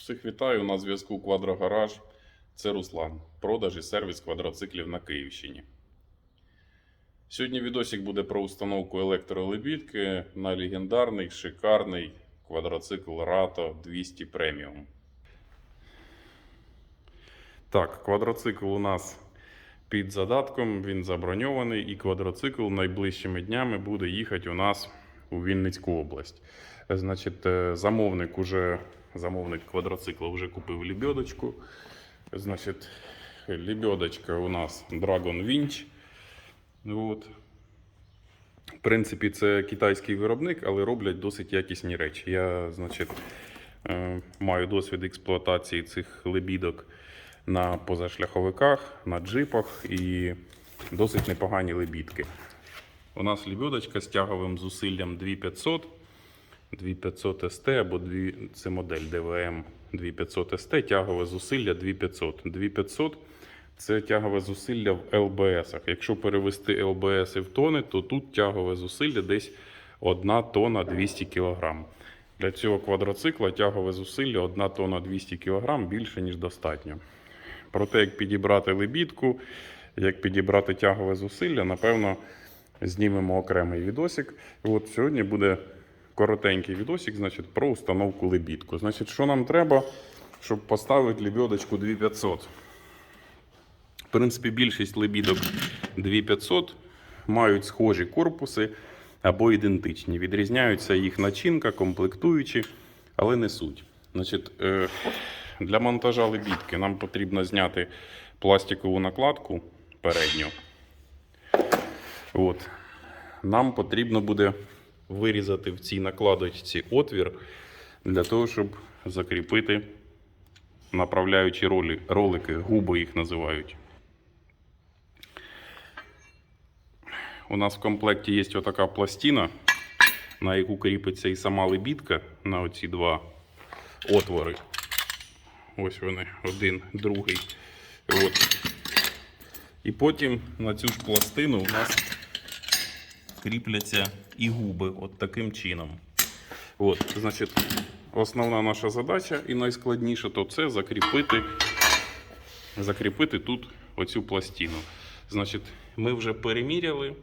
Всіх вітаю на зв'язку Квадрогараж. Це Руслан. Продаж і сервіс квадроциклів на Київщині. Сьогодні відосик буде про установку електролебідки на легендарний шикарний квадроцикл Rato 200 Premium. Так, квадроцикл у нас під задатком, він заброньований, і квадроцикл найближчими днями буде їхати у нас у Вінницьку область. Значить, е, замовник уже замовник квадроцикла вже купив лебедочку. Значить, лебедочка у нас Dragon Winch. От. В принципі, це китайський виробник, але роблять досить якісні речі. Я, значить, е, маю досвід експлуатації цих лебідок на позашляховиках, на джипах і досить непогані лебідки. У нас лебедочка з тяговим зусиллям 2500. 2500 ST або 2, це модель DVM 2500 ST, тягове зусилля 2500. 2500 це тягове зусилля в ЛБС. Якщо перевести ЛБС в тони, то тут тягове зусилля десь 1 тонна 200 кг. Для цього квадроцикла тягове зусилля 1 тонна 200 кг більше, ніж достатньо. Про те, як підібрати лебідку, як підібрати тягове зусилля, напевно, знімемо окремий відосик. От сьогодні буде коротенький відосик, значить, про установку лебідку. Значить, що нам треба, щоб поставити лебедочку 2500? В принципі, більшість лебідок 2500 мають схожі корпуси або ідентичні. Відрізняються їх начинка, комплектуючі, але не суть. Значить, е, для монтажа лебідки нам потрібно зняти пластикову накладку передню. От. Нам потрібно буде вирізати в цій накладочці отвір для того, щоб закріпити направляючі ролі, ролики, губи їх називають. У нас в комплекті є отака пластина, на яку кріпиться і сама лебідка на оці два отвори. Ось вони, один, другий. От. І потім на цю ж пластину у нас кріпляться і губи от таким чином. От, значить, основна наша задача і найскладніша то це закріпити, закріпити тут оцю пластину. Значить, ми вже переміряли,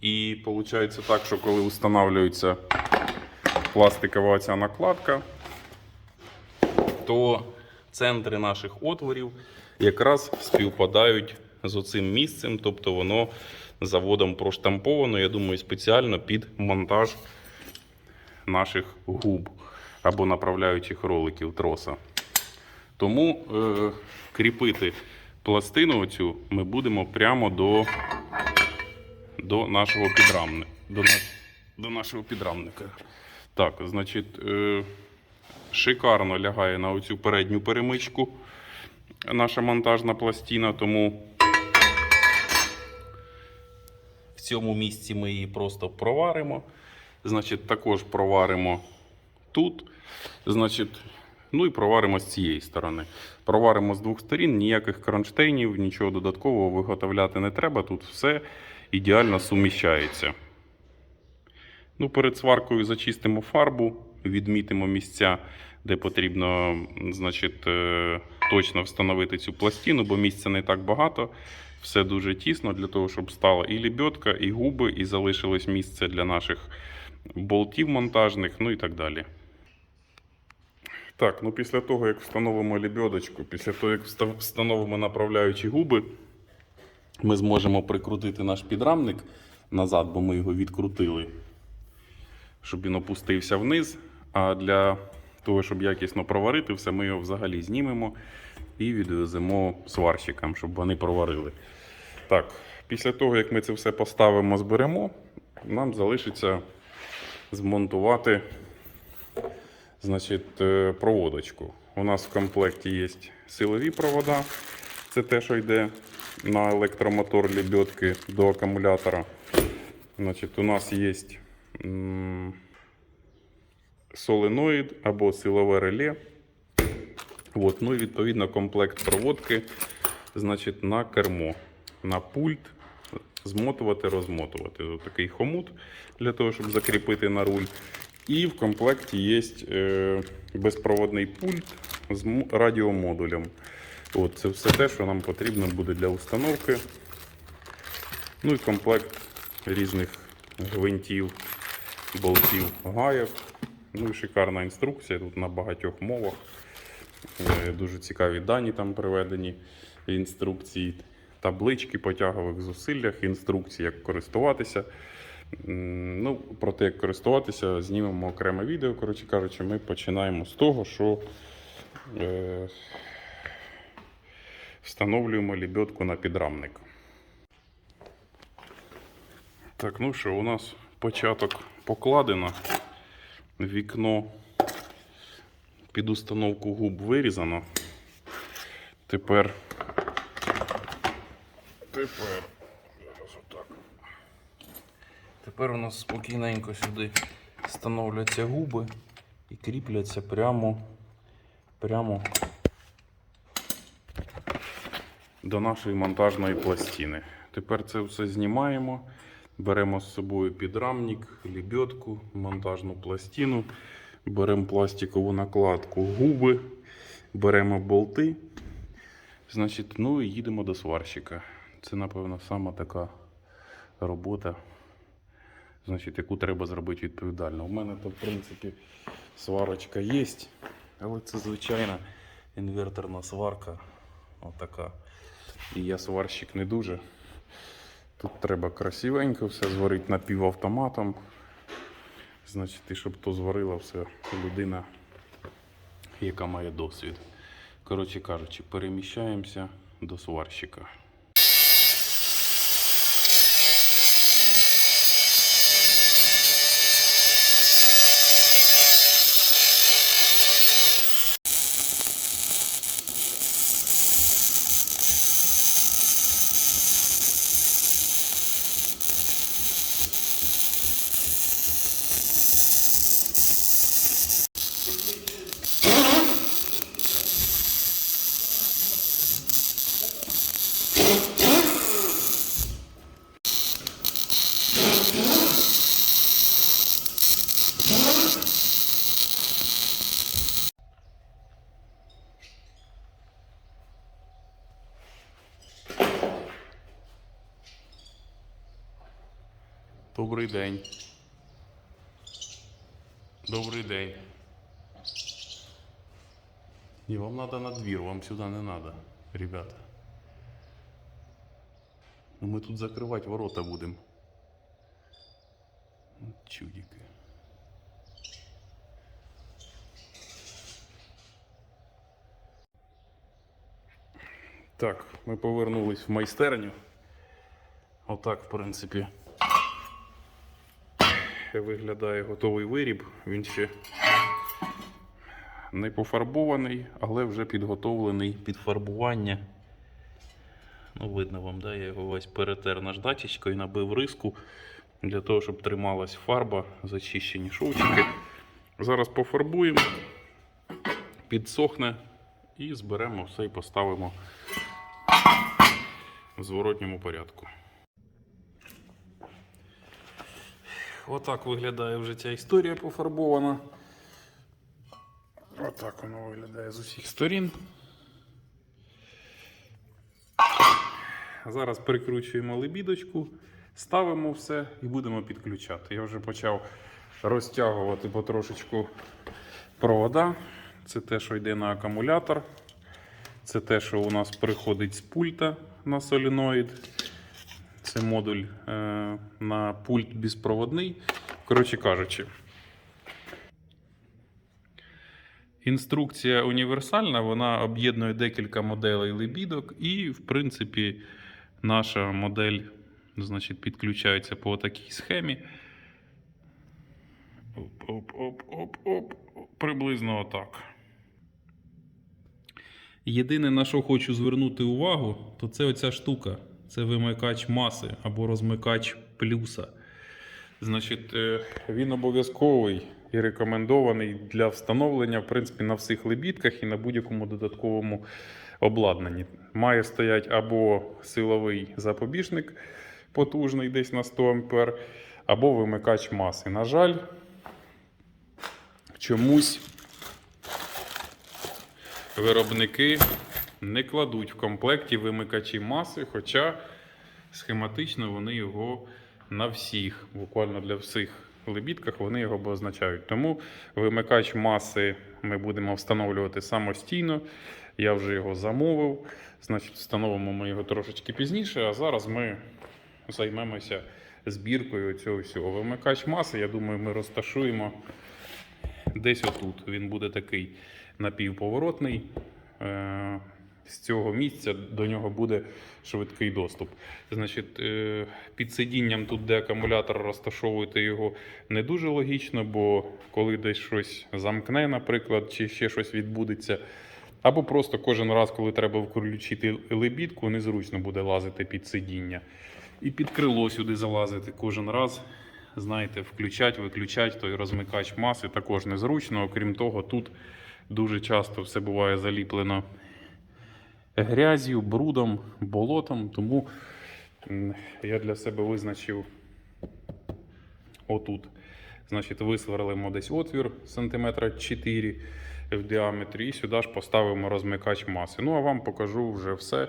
і виходить так, що коли встановлюється пластикова ця накладка, то центри наших отворів якраз співпадають з оцим місцем, тобто воно заводом проштамповано, я думаю, спеціально під монтаж наших губ або направляючих роликів троса. Тому е, кріпити пластину оцю ми будемо прямо до, до нашого підрамника. До, на- до нашого підрамника. Так, значить, е, шикарно лягає на оцю передню перемичку наша монтажна пластина, тому цьому місці ми її просто проваримо. Значить, також проваримо тут. Значить, ну і проваримо з цієї сторони. Проваримо з двох сторін, ніяких кронштейнів, нічого додаткового виготовляти не треба. Тут все ідеально суміщається. Ну, перед сваркою зачистимо фарбу, відмітимо місця, де потрібно значить, е, точно встановити цю пластину, бо місця не так багато. Все дуже тісно для того, щоб стала і лебедка, і губи, і залишилось місце для наших болтів монтажних, ну і так далі. Так, ну після того, як встановимо лебедочку, після того, як встановимо направляючі губи, ми зможемо прикрутити наш підрамник назад, бо ми його відкрутили щоб він опустився вниз. А для того, щоб якісно проварити все, ми його взагалі знімемо і відвеземо сварщикам, щоб вони проварили. Так, після того, як ми це все поставимо, зберемо, нам залишиться змонтувати значить, е, проводочку. У нас в комплекті є силові провода. Це те, що йде на електромотор лебедки до акумулятора. Значить, у нас є соленоїд або силове реле. От, ну і відповідно комплект проводки значить, на кермо, на пульт, змотувати, розмотувати. Ось такий хомут для того, щоб закріпити на руль. І в комплекті є е, безпроводний пульт з радіомодулем. От, це все те, що нам потрібно буде для установки. Ну і комплект різних гвинтів, болтів, гаєв. Ну і шикарна інструкція тут на багатьох мовах. Е, Дуже цікаві дані там приведені інструкції, таблички по тягових зусиллях, інструкції, як користуватися. Ну, про те, як користуватися, знімемо окреме відео. Коротше кажучи, ми починаємо з того, що е, встановлюємо лебедку на підрамник. Так, ну що, у нас початок покладено. Вікно під установку губ вирізано. Тепер. Тепер. Зараз отак. Тепер у нас спокійненько сюди встановляться губи і кріпляться прямо, прямо до нашої монтажної пластини. Тепер це все знімаємо. Беремо з собою підрамник, лебедку, монтажну пластину, беремо пластикову накладку, губи, беремо болти. Значить, ну і їдемо до сварщика. Це, напевно, сама така робота, значить, яку треба зробити відповідально. У мене то, в принципі, сварочка є, але це звичайна інверторна сварка. Отака. І я сварщик не дуже. Тут треба красивенько все зварити напівавтоматом. Значить, і щоб то зварила все людина, яка має досвід. Коротше кажучи, переміщаємося до сварщика. Добрий день. Добрий день. Не, вам надо на двір, вам сюди не надо, ребята. Ну, ми тут закривати ворота будемо. От Чудики. Так, ми повернулись в майстерню. Отак, в принципі, виглядає готовий виріб. Він ще не пофарбований, але вже підготовлений під фарбування. Ну, видно вам, да? я його весь перетер наждачечкою, набив риску для того, щоб трималась фарба, зачищені шовчики. Зараз пофарбуємо, підсохне і зберемо все і поставимо в зворотньому порядку. Отак виглядає вже ця історія пофарбована. Отак воно виглядає з усіх сторін. Зараз прикручуємо лебідочку, ставимо все і будемо підключати. Я вже почав розтягувати потрошечку провода. Це те, що йде на акумулятор. Це те, що у нас приходить з пульта на соліноїд. Це модуль е, на пульт безпроводний. Коротше кажучи, інструкція універсальна, вона об'єднує декілька моделей лебідок, і, в принципі, наша модель значить, підключається по такій схемі. Оп-оп-оп-оп-оп. Приблизно отак. Єдине, на що хочу звернути увагу, то це оця штука. Це вимикач маси або розмикач плюса. Значить, е, він обов'язковий і рекомендований для встановлення, в принципі, на всіх лебідках і на будь-якому додатковому обладнанні. Має стояти або силовий запобіжник потужний, десь на 100 А, або вимикач маси. На жаль, чомусь виробники не кладуть в комплекті вимикачі маси, хоча схематично вони його на всіх, буквально для всіх лебідках, вони його обозначають. Тому вимикач маси ми будемо встановлювати самостійно. Я вже його замовив. Значить, встановимо ми його трошечки пізніше, а зараз ми займемося збіркою цього всього. Вимикач маси, я думаю, ми розташуємо десь отут. Він буде такий напівповоротний. З цього місця до нього буде швидкий доступ. Значить, е, під сидінням тут, де акумулятор, розташовувати його не дуже логічно, бо коли десь щось замкне, наприклад, чи ще щось відбудеться. Або просто кожен раз, коли треба включити лебідку, незручно буде лазити під сидіння. І під крило сюди залазити кожен раз. Знаєте, включать, виключать той розмикач маси також незручно. Окрім того, тут дуже часто все буває заліплено грязю, брудом, болотом. Тому я для себе визначив отут. Значить, висверлимо десь отвір сантиметра 4 в діаметрі, і сюди ж поставимо розмикач маси. Ну а вам покажу вже все,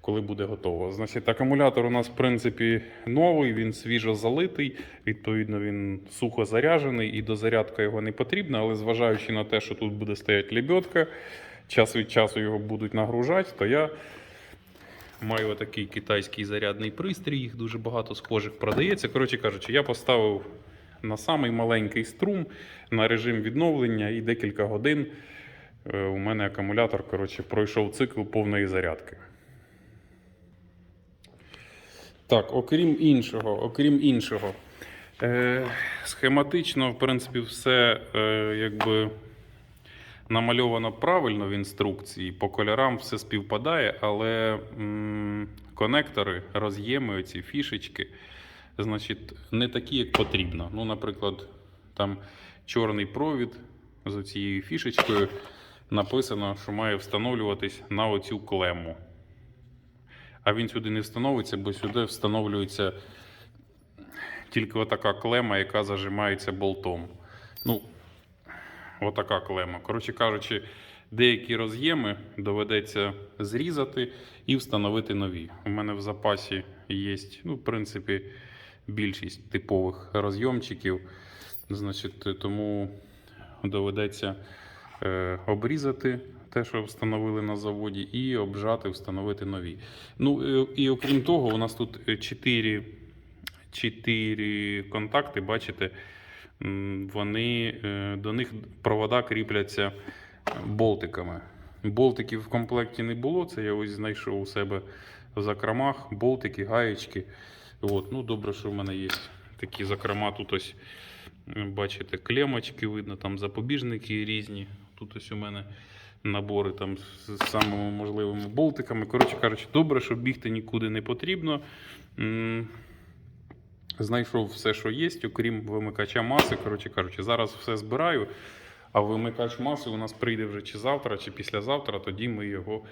коли буде готово. Значить, акумулятор у нас, в принципі, новий, він свіжо залитий, відповідно, він сухо заряджений і дозарядка його не потрібна, але зважаючи на те, що тут буде стояти лебедка, час від часу його будуть нагружати, то я маю отакий китайський зарядний пристрій, їх дуже багато схожих продається. Коротше кажучи, я поставив на самий маленький струм на режим відновлення і декілька годин е, у мене акумулятор коротше, пройшов цикл повної зарядки. Так, окрім іншого, окрім іншого, е, схематично, в принципі, все е, якби намальовано правильно в інструкції, по кольорам все співпадає, але м, конектори, роз'єми, ці фішечки, значить, не такі, як потрібно. Ну, наприклад, там чорний провід з цією фішечкою написано, що має встановлюватись на оцю клему. А він сюди не встановиться, бо сюди встановлюється тільки отака клема, яка зажимається болтом. Ну, отака клема. Коротше кажучи, деякі роз'єми доведеться зрізати і встановити нові. У мене в запасі є, ну, в принципі, більшість типових розйомчиків. Значить, тому доведеться е, обрізати те, що встановили на заводі, і обжати, встановити нові. Ну е, і окрім того, у нас тут 4, 4 контакти, бачите, вони е, до них провода кріпляться болтиками. Болтиків в комплекті не було. Це я ось знайшов у себе в закромах. Болтики, гаєчки. От, ну добре, що в мене є такі закрома. Тут ось е, бачите, клемочки видно, там запобіжники різні. Тут ось у мене набори там з самими можливими болтиками. Коротше кажучи, добре, що бігти нікуди не потрібно. Знайшов все, що є, окрім вимикача маси. Коротше кажучи, зараз все збираю. А вимикач маси у нас прийде вже чи завтра, чи післязавтра. Тоді ми його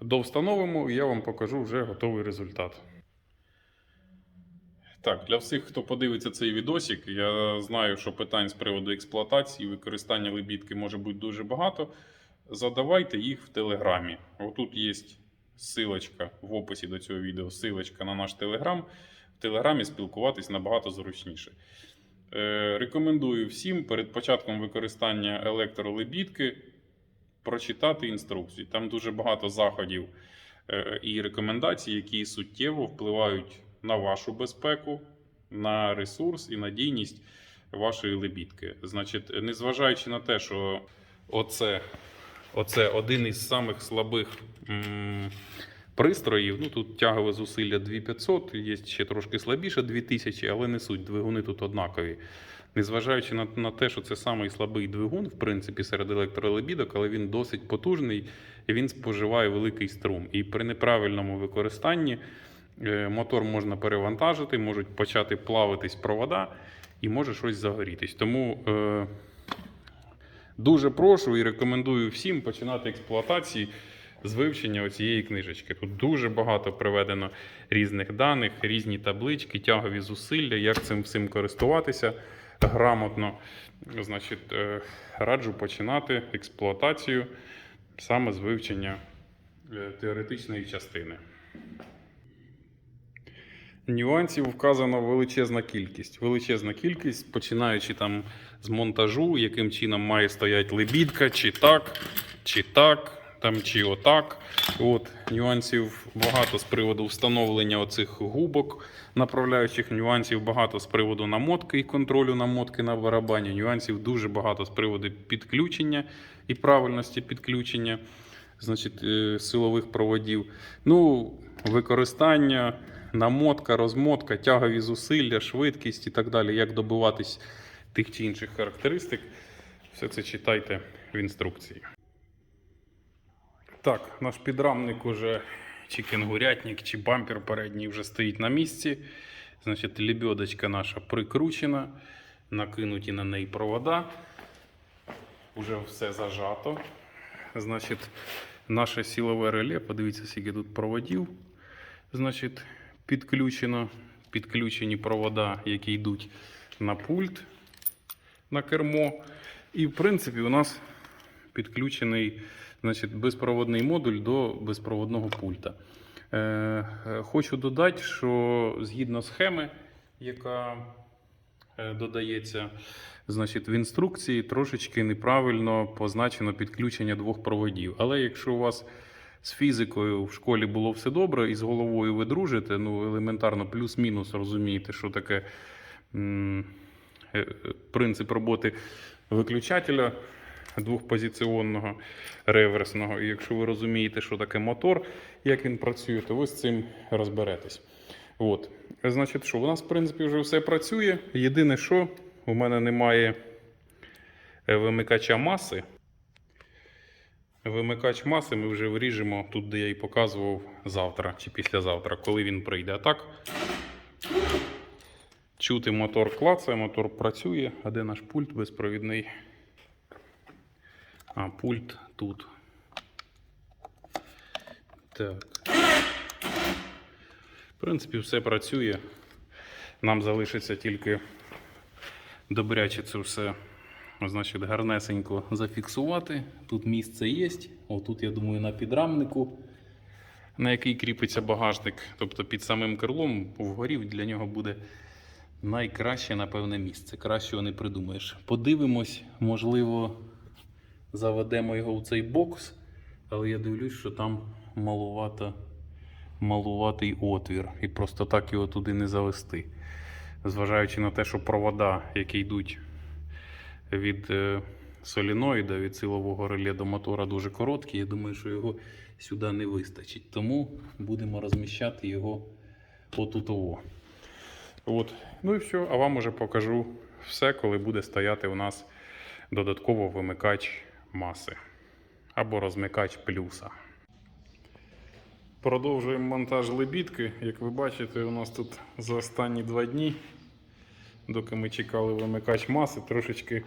довстановимо і я вам покажу вже готовий результат. Так, для всіх, хто подивиться цей відосик, я знаю, що питань з приводу експлуатації використання лебідки може бути дуже багато. Задавайте їх в Телеграмі. Отут є силочка в описі до цього відео, силочка на наш Телеграм. Телеграмі спілкуватись набагато зручніше. Е, рекомендую всім перед початком використання електролебідки прочитати інструкцію. Там дуже багато заходів е, і рекомендацій, які суттєво впливають на вашу безпеку, на ресурс і надійність вашої лебідки. Значить, незважаючи на те, що оце, оце один із самих слабих м, пристроїв. Ну тут тягове зусилля 2500, є ще трошки слабіше 2000, але не суть. Двигуни тут однакові. Незважаючи на, на те, що це самий слабий двигун, в принципі, серед електролебідок, але він досить потужний і він споживає великий струм. І при неправильному використанні е, мотор можна перевантажити, можуть почати плавитись провода і може щось загорітись. Тому е, дуже прошу і рекомендую всім починати експлуатації з вивчення цієї книжечки. Тут дуже багато приведено різних даних, різні таблички, тягові зусилля, як цим всім користуватися. грамотно, значить, е, раджу починати експлуатацію саме з вивчення е, теоретичної частини. Нюансів вказано величезна кількість. Величезна кількість, починаючи там з монтажу, яким чином має стояти лебідка, чи так, чи так, там, чи отак. От, нюансів багато з приводу встановлення оцих губок, направляючих нюансів багато з приводу намотки і контролю намотки на барабані. Нюансів дуже багато з приводу підключення і правильності підключення значить, е, силових проводів. Ну, використання, намотка, розмотка, тягові зусилля, швидкість і так далі, як добиватись тих чи інших характеристик. Все це читайте в інструкції. Так, наш підрамник уже чи кенгурятник, чи бампер передній вже стоїть на місці. Значить, лебедочка наша прикручена, накинуті на неї провода. Уже все зажато. Значить, наше силове реле, подивіться, скільки тут проводів. Значить, підключено, підключені провода, які йдуть на пульт, на кермо. І, в принципі, у нас підключений значить, безпроводний модуль до безпроводного пульта. Е, хочу додати, що згідно схеми, яка е, додається значить, в інструкції, трошечки неправильно позначено підключення двох проводів. Але якщо у вас з фізикою в школі було все добре і з головою ви дружите, ну елементарно плюс-мінус розумієте, що таке е, принцип роботи виключателя двохпозиціонного реверсного. І якщо ви розумієте, що таке мотор, як він працює, то ви з цим розберетесь. От. Значить, що у нас, в принципі, вже все працює. Єдине, що у мене немає е, вимикача маси. Вимикач маси ми вже виріжемо тут, де я і показував завтра чи післязавтра, коли він прийде. А так, чути мотор клацає, мотор працює, а де наш пульт безпровідний? А, пульт тут. Так. В принципі, все працює. Нам залишиться тільки добряче це все значить, гарнесенько зафіксувати. Тут місце є. Отут, я думаю, на підрамнику, на який кріпиться багажник. Тобто під самим крилом вгорі для нього буде найкраще, напевне, місце. Кращого не придумаєш. Подивимось, можливо, заведемо його в цей бокс, але я дивлюсь, що там малувато, малуватий отвір. І просто так його туди не завести. Зважаючи на те, що провода, які йдуть від е, соліноїда, від силового реле до мотора дуже короткі, я думаю, що його сюди не вистачить. Тому будемо розміщати його отутово. От. Ну і все, а вам уже покажу все, коли буде стояти у нас додатково вимикач маси або розмикач плюса. Продовжуємо монтаж лебідки. Як ви бачите, у нас тут за останні два дні, доки ми чекали вимикач маси, трошечки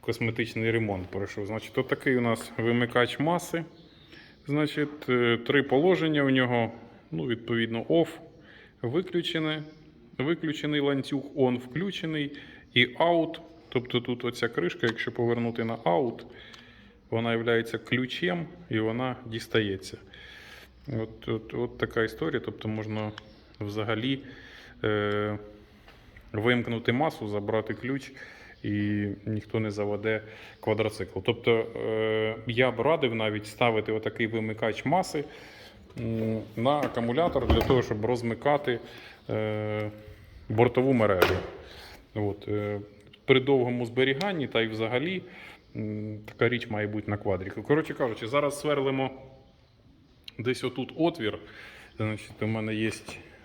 косметичний ремонт пройшов. Значить, отакий у нас вимикач маси. Значить, е, три положення у нього. Ну, відповідно, OFF виключене, виключений ланцюг, ON включений і OUT. Тобто тут оця кришка, якщо повернути на OUT, вона є ключем і вона дістається. От, от, от така історія. Тобто можна взагалі е, вимкнути масу, забрати ключ, і ніхто не заведе квадроцикл. Тобто е, я б радив навіть ставити отакий вимикач маси на акумулятор для того, щоб розмикати е, бортову мережу. От, е, при довгому зберіганні та й взагалі така річ має бути на квадріку. Коротше кажучи, зараз сверлимо десь отут отвір. Значить, у мене є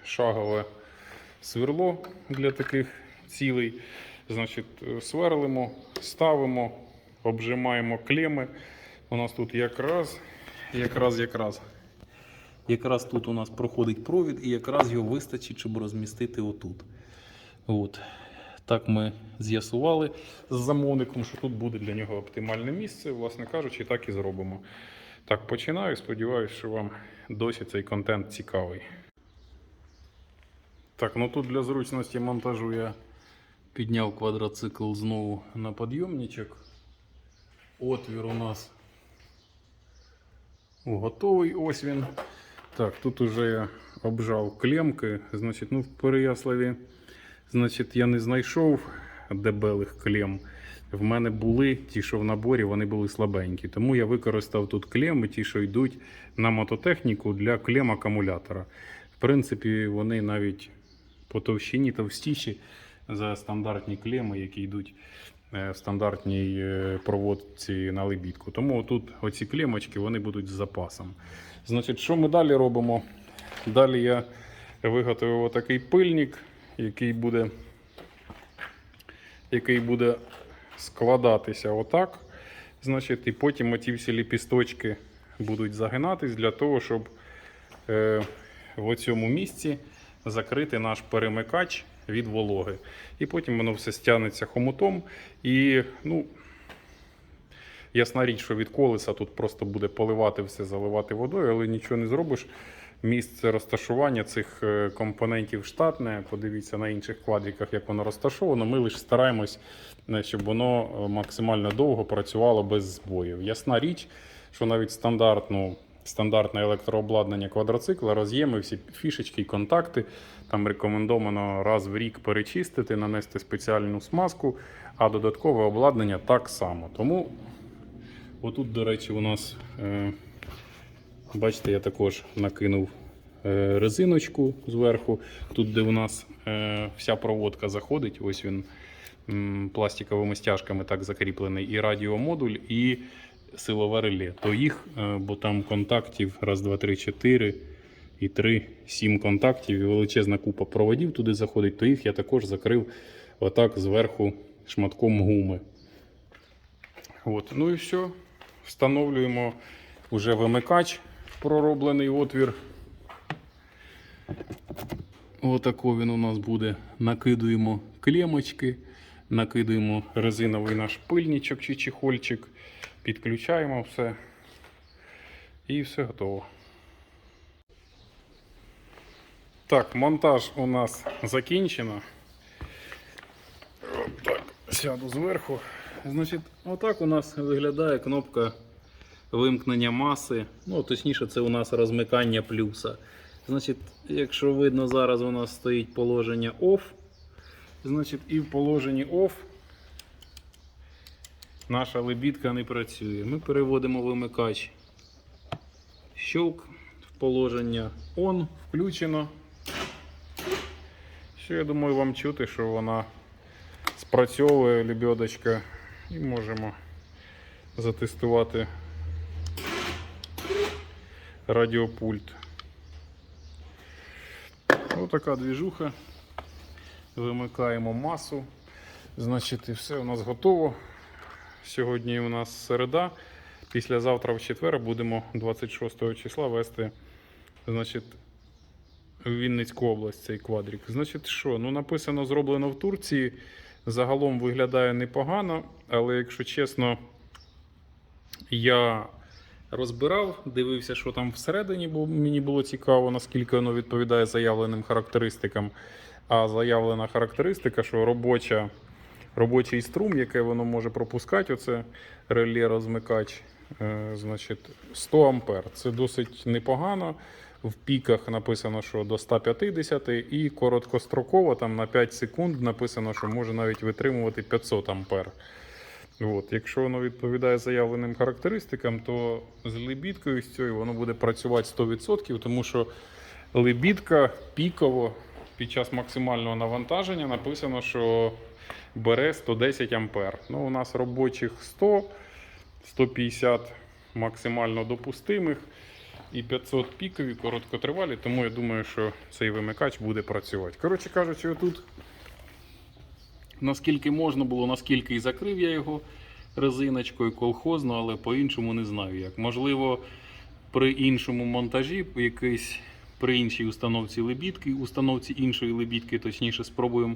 шагове сверло для таких цілей. Значить, сверлимо, ставимо, обжимаємо клеми. У нас тут якраз, якраз, якраз. Якраз тут у нас проходить провід, і якраз його вистачить, щоб розмістити отут. От. Так ми з'ясували з замовником, що тут буде для нього оптимальне місце. Власне кажучи, так і зробимо. Так, починаю. Сподіваюся, що вам досі цей контент цікавий. Так, ну тут для зручності монтажу я Підняв квадроцикл знову на підйомничок. Отвір у нас готовий. Ось він. Так, тут уже я обжав клемки. Значить, ну в Переяславі, значить, я не знайшов дебелих клем. В мене були ті, що в наборі, вони були слабенькі. Тому я використав тут клеми, ті, що йдуть на мототехніку для клем акумулятора. В принципі, вони навіть по товщині товстіші за стандартні клеми, які йдуть е, в стандартній е, проводці на лебідку. Тому тут оці клемочки вони будуть з запасом. Значить, що ми далі робимо? Далі я виготовив отакий пильник, який буде, який буде складатися отак. Значить, і потім оті всі ліпісточки будуть загинатись для того, щоб е, в цьому місці закрити наш перемикач від вологи. І потім воно все стягнеться хомутом. І, ну, ясна річ, що від колеса тут просто буде поливати все, заливати водою, але нічого не зробиш. Місце розташування цих е, компонентів штатне. Подивіться на інших квадриках, як воно розташовано. Ми лише стараємось, е, щоб воно е, максимально довго працювало без збоїв. Ясна річ, що навіть стандартну, стандартне електрообладнання квадроцикла, роз'єми, всі фішечки і контакти. Там рекомендовано раз в рік перечистити, нанести спеціальну смазку, а додаткове обладнання так само. Тому отут, до речі, у нас. Бачите, я також накинув е, резиночку зверху. Тут, де у нас е, вся проводка заходить, ось він пластиковими стяжками так закріплений, і радіомодуль, і силове реле. То їх, е, бо там контактів раз, два, три, чотири і три, сім контактів, і величезна купа проводів туди заходить, то їх я також закрив отак зверху шматком гуми. От. Ну і все. Встановлюємо вже вимикач пророблений отвір. Отако він у нас буде. Накидуємо клемочки, накидуємо резиновий наш пильничок чи чехольчик, підключаємо все. І все готово. Так, монтаж у нас закінчено. Сяду зверху. Значить, отак у нас виглядає кнопка вимкнення маси. Ну, точніше, це у нас розмикання плюса. Значить, якщо видно, зараз у нас стоїть положення OFF. Значить, і в положенні OFF наша лебідка не працює. Ми переводимо вимикач. Щелк в положення ON включено. Що я думаю, вам чути, що вона спрацьовує лебедочка. І можемо затестувати радіопульт. Ось така двіжуха. Вимикаємо масу. Значить, і все у нас готово. Сьогодні у нас середа. Післязавтра в четвер будемо 26 числа вести значить, в Вінницьку область цей квадрик. Значить, що? Ну, написано, зроблено в Турції. Загалом виглядає непогано, але якщо чесно, я розбирав, дивився, що там всередині, бо мені було цікаво, наскільки воно відповідає заявленим характеристикам. А заявлена характеристика, що робоча, робочий струм, яке воно може пропускати, оце реле розмикач, е, значить 100 ампер. Це досить непогано. В піках написано, що до 150 і короткостроково там на 5 секунд написано, що може навіть витримувати 500 ампер. От, якщо воно відповідає заявленим характеристикам, то з лебідкою з цією воно буде працювати 100%, тому що лебідка піково під час максимального навантаження написано, що бере 110 ампер. Ну, у нас робочих 100, 150 максимально допустимих і 500 пікові короткотривалі, тому я думаю, що цей вимикач буде працювати. Коротше кажучи, отут наскільки можна було, наскільки і закрив я його резиночкою колхозно, але по-іншому не знаю як. Можливо, при іншому монтажі, якийсь, при іншій установці лебідки, установці іншої лебідки, точніше, спробуємо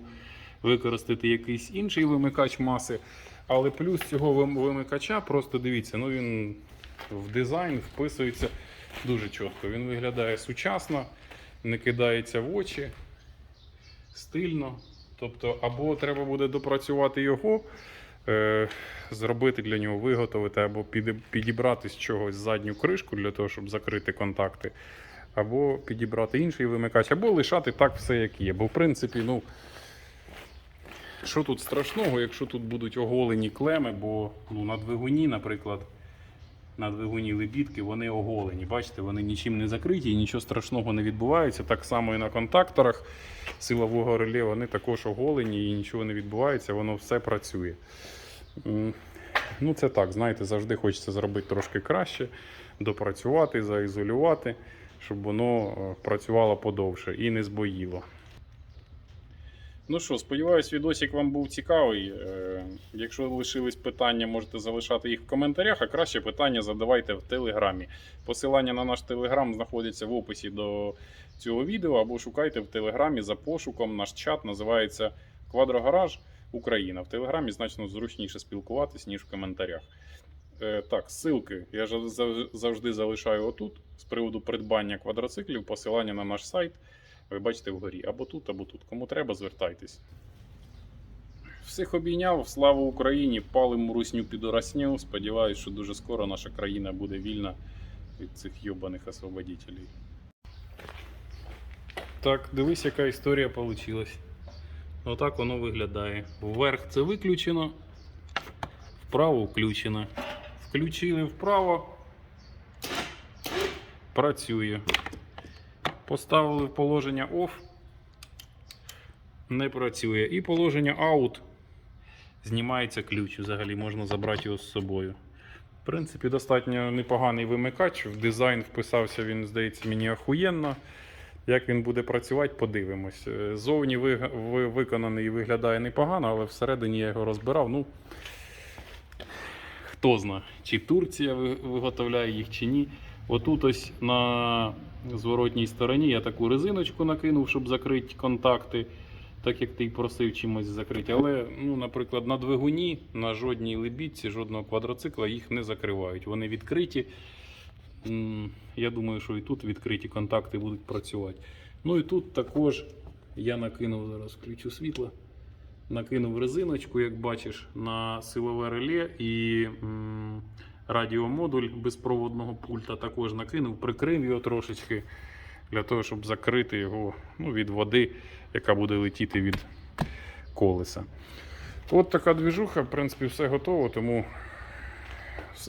використати якийсь інший вимикач маси. Але плюс цього вимикача, просто дивіться, ну він в дизайн вписується дуже чітко. Він виглядає сучасно, не кидається в очі, стильно. Тобто, або треба буде допрацювати його, е, зробити для нього, виготовити, або піді- підібрати з чогось задню кришку для того, щоб закрити контакти, або підібрати інший вимикач, або лишати так все, як є. Бо, в принципі, ну. Що тут страшного, якщо тут будуть оголені клеми, бо ну, на двигуні, наприклад, на двигуні лебідки, вони оголені. Бачите, вони нічим не закриті і нічого страшного не відбувається. Так само і на контакторах силового реле вони також оголені і нічого не відбувається, воно все працює. Ну, це так, знаєте, завжди хочеться зробити трошки краще, допрацювати, заізолювати, щоб воно е, працювало подовше і не збоїло. Ну що, сподіваюсь, відосик вам був цікавий. Е, Якщо лишились питання, можете залишати їх в коментарях, а краще питання задавайте в телеграмі. Посилання на наш телеграм знаходиться в описі до цього відео, або шукайте в телеграмі за пошуком. Наш чат називається Квадрогараж Україна. В телеграмі значно зручніше спілкуватись, ніж в коментарях. Е, Так, ссылки я завжди залишаю отут з приводу придбання квадроциклів, посилання на наш сайт. Ви бачите вгорі або тут, або тут. Кому треба, звертайтесь. Всіх обійняв, слава Україні! Палим русню підорасню. Сподіваюсь, що дуже скоро наша країна буде вільна від цих йобаних освободителей. Так, дивись, яка історія вийшла. Отак воно виглядає. Вверх це виключено, вправо включено. Включили вправо. Працює. Поставили в положення OFF. Не працює. І положення OUT. Знімається ключ. Взагалі можна забрати його з собою. В принципі, достатньо непоганий вимикач. В дизайн вписався він, здається, мені охуєнно. Як він буде працювати, подивимось. Е, Зовні ви- ви- виконаний і виглядає непогано, але всередині я його розбирав. Ну, хто зна, чи Турція виготовляє їх, чи ні. Отут ось на зворотній стороні я таку резиночку накинув, щоб закрити контакти, так як ти й просив чимось закрити. Але, ну, наприклад, на двигуні, на жодній лебідці, жодного квадроцикла їх не закривають. Вони відкриті. Я думаю, що і тут відкриті контакти будуть працювати. Ну і тут також я накинув зараз включу світло. Накинув резиночку, як бачиш, на силове реле і радіомодуль безпроводного пульта також накинув, прикрив його трошечки для того, щоб закрити його ну, від води, яка буде летіти від колеса. От така двіжуха, в принципі, все готово, тому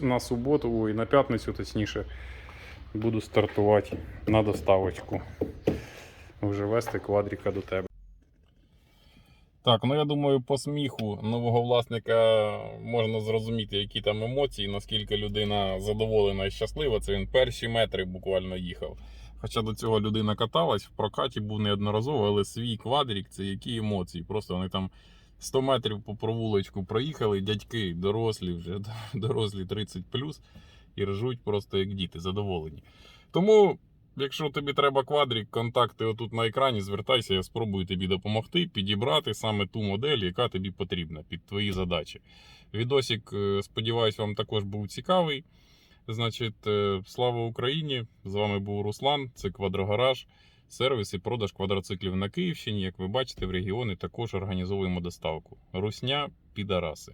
на суботу і на п'ятницю, точніше, буду стартувати на доставочку. Вже вести квадріка до тебе. Так, ну я думаю, по сміху нового власника можна зрозуміти, які там емоції, наскільки людина задоволена і щаслива. Це він перші метри буквально їхав. Хоча до цього людина каталась, в прокаті був неодноразово, але свій квадрік це які емоції. Просто вони там 100 метрів по провулочку проїхали, дядьки, дорослі вже, дорослі 30 і ржуть просто як діти, задоволені. Тому, якщо тобі треба квадрік, контакти отут на екрані, звертайся, я спробую тобі допомогти, підібрати саме ту модель, яка тобі потрібна під твої задачі. Відосик, е, сподіваюсь, вам також був цікавий. Значить, е, слава Україні! З вами був Руслан, це Квадрогараж. Сервіс і продаж квадроциклів на Київщині. Як ви бачите, в регіони також організовуємо доставку. Русня підараси.